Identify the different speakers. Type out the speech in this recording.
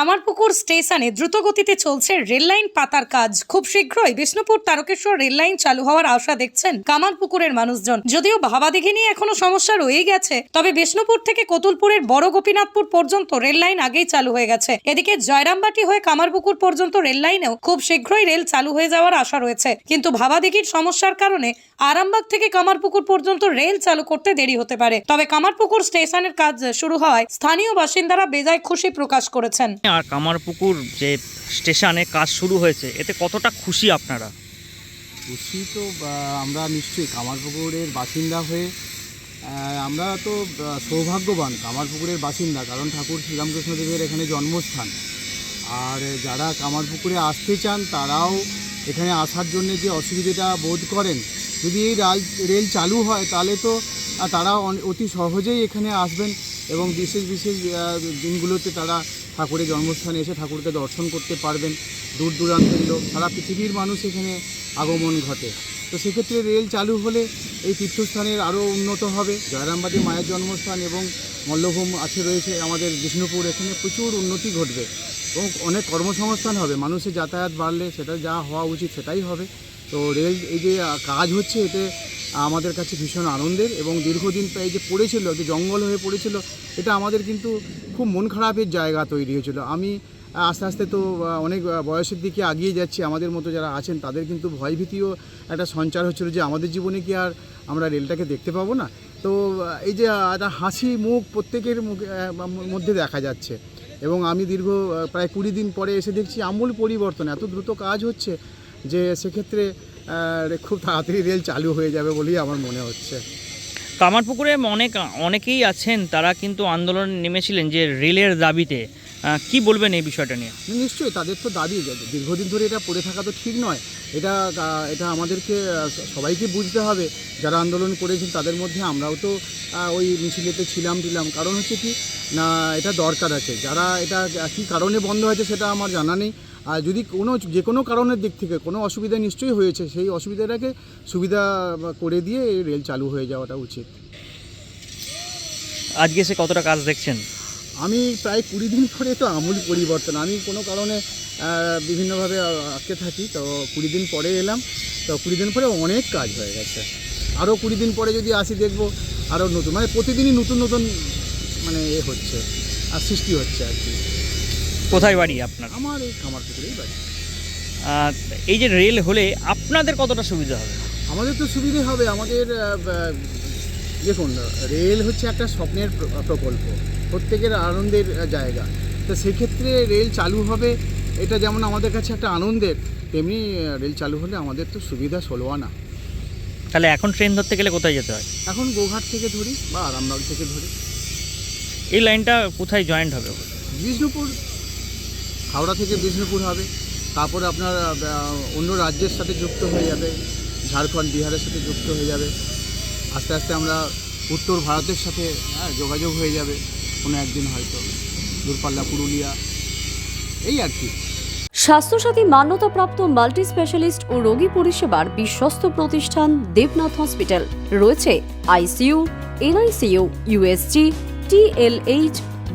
Speaker 1: কামারপুকুর স্টেশনে দ্রুতগতিতে চলছে রেললাইন পাতার কাজ। খুব শীঘ্রই বিষ্ণুপুর তারকেশ্বর রেললাইন চালু হওয়ার আশা দেখছেন কামারপুকুরের মানুষজন। যদিও ভাবাদিঘি নিয়ে এখনও সমস্যা রয়েই গেছে। তবে বিষ্ণুপুর থেকে কতুলপুরের বড় গোপীনাথপুর পর্যন্ত রেললাইন আগেই চালু হয়ে গেছে। এদিকে জয়রামবাটি হয়ে কামারপুকুর পর্যন্ত রেললাইনেও খুব শীঘ্রই রেল চালু হয়ে যাওয়ার আশা রয়েছে। কিন্তু ভাবাদিঘির সমস্যার কারণে আরামবাগ থেকে কামারপুকুর পর্যন্ত রেল চালু করতে দেরি হতে পারে। তবে কামারপুকুর স্টেশনের কাজ শুরু হওয়ায় স্থানীয় বাসিন্দারা বেজায় খুশি প্রকাশ করেছেন।
Speaker 2: আর কামারপুকুর যে স্টেশনে কাজ শুরু হয়েছে, এতে কতটা খুশি আপনারা?
Speaker 3: খুশি তো আমরা নিশ্চয়ই কামারপুকুরের বাসিন্দা হয়ে আমরা তো সৌভাগ্যবান কামারপুকুরের বাসিন্দা, কারণ ঠাকুর শ্রীরামকৃষ্ণদেবের এখানে জন্মস্থান। আর যারা কামারপুকুরে আসতে চান, তারাও এখানে আসার জন্য যে অসুবিধাটা বোধ করেন, যদি এই রাল চালু হয়, তাহলে তো তারা অতি সহজেই এখানে আসবেন। এবং বিশেষ বিশেষ দিনগুলোতে তারা ঠাকুরের জন্মস্থানে এসে ঠাকুরকে দর্শন করতে পারবেন। দূর দূরান্তের লোক, সারা পৃথিবীর মানুষ এখানে আগমন ঘটে। তো সেক্ষেত্রে রেল চালু হলে এই তীর্থস্থানের আরও উন্নত হবে। জয়রামবাটি মায়ের জন্মস্থান এবং মল্লভূম আছে রয়েছে আমাদের বিষ্ণুপুর। এখানে প্রচুর উন্নতি ঘটবে এবং অনেক কর্মসংস্থান হবে। মানুষের যাতায়াত বাড়লে সেটা যা হওয়া উচিত সেটাই হবে। তো রেল এই যে কাজ হচ্ছে এতে আমাদের কাছে ভীষণ আনন্দের এবং দীর্ঘদিন প্রায় যে পড়েছিল, যে জঙ্গল হয়ে পড়েছিল, এটা আমাদের কিন্তু খুব মন খারাপের জায়গা তৈরি হয়েছিল। আমি আস্তে আস্তে তো অনেক বয়সের দিকে আগিয়ে যাচ্ছি, আমাদের মতো যারা আছেন তাদের কিন্তু ভয়ভীতিও একটা সঞ্চার হচ্ছিল যে আমাদের জীবনে কি আর আমরা রেলটাকে দেখতে পাবো না। তো এই যে একটা হাসি মুখ প্রত্যেকের মুখে মধ্যে দেখা যাচ্ছে এবং আমি দীর্ঘ প্রায় কুড়ি দিন পরে এসে দেখছি আমূল পরিবর্তন, এত দ্রুত কাজ হচ্ছে যে সেক্ষেত্রে খুব তাড়াতাড়ি রেল চালু হয়ে যাবে বলেই আমার মনে হচ্ছে।
Speaker 2: কামারপুকুরে অনেক অনেকেই আছেন তারা কিন্তু আন্দোলনে নেমেছিলেন যে রেলের দাবিতে। কি বলবেন এই বিষয়টা নিয়ে?
Speaker 3: নিশ্চয়ই তাদের তো দাবি দীর্ঘদিন ধরে এটা পড়ে থাকা তো ঠিক নয়। এটা এটা আমাদেরকে সবাইকে বুঝতে হবে। যারা আন্দোলন করেছেন তাদের মধ্যে আমরাও তো ওই মিছিলেতে ছিলাম টিলাম কারণ হচ্ছে কি না এটা দরকার আছে। যারা এটা কী কারণে বন্ধ হয়েছে সেটা আমার জানা নেই। আর যদি কোনো যে কোনো কারণের দিক থেকে কোনো অসুবিধা নিশ্চয়ই হয়েছে সেই অসুবিধাটাকে সুবিধা করে দিয়ে এই রেল চালু হয়ে যাওয়াটা উচিত।
Speaker 2: আজকে সে কতটা কাজ দেখছেন?
Speaker 3: আমি প্রায় কুড়ি দিন পরে তো আমূল পরিবর্তন আমি কোনো কারণে বিভিন্নভাবে আটকে থাকি তো কুড়ি দিন পরে এলাম তো কুড়ি দিন পরে অনেক কাজ হয়ে গেছে। আরও কুড়ি দিন পরে যদি আসি দেখব আরও নতুন মানে প্রতিদিনই নতুন নতুন মানে এ হচ্ছে আর সৃষ্টি হচ্ছে আর কি।
Speaker 2: কোথায় বাড়ি আপনার?
Speaker 3: আমার এই খামার পুকুরেই বাড়ি।
Speaker 2: এই যে রেল হলে আপনাদের কতটা সুবিধা হবে?
Speaker 3: আমাদের তো সুবিধে হবে আমাদের দেখুন রেল হচ্ছে একটা স্বপ্নের প্রকল্প প্রত্যেকের আনন্দের জায়গা। তো সেক্ষেত্রে রেল চালু হবে এটা যেমন আমাদের কাছে একটা আনন্দের তেমনি রেল চালু হলে আমাদের তো সুবিধা ষোলো আনা
Speaker 2: তাহলে এখন ট্রেন ধরতে গেলে কোথায় যেতে হয়?
Speaker 3: এখন গোঘাট থেকে ধরি বা আরামবাগ থেকে ধরি।
Speaker 2: এই লাইনটা কোথায় জয়েন্ট হবে?
Speaker 3: বিষ্ণুপুর হাওড়া থেকে বিষ্ণুপুর হবে। তারপরে আপনার অন্য রাজ্যের সাথে যুক্ত হয়ে যাবে। ঝাড়খণ্ড বিহারের সাথে যুক্ত হয়ে যাবে। আস্তে আস্তে আমরা উত্তর ভারতের সাথে হ্যাঁ, যোগাযোগ হয়ে যাবে। কোনো একদিন হয়তো। দূরপাল্লা পুরুলিয়া এই আর কি।
Speaker 4: স্বাস্থ্যসাথী মান্যতাপ্রাপ্ত মাল্টি স্পেশালিস্ট ও রোগী পরিষেবার বিশ্বস্ত প্রতিষ্ঠান দেবনাথ হসপিটাল। রয়েছে ICU NICU USG TLH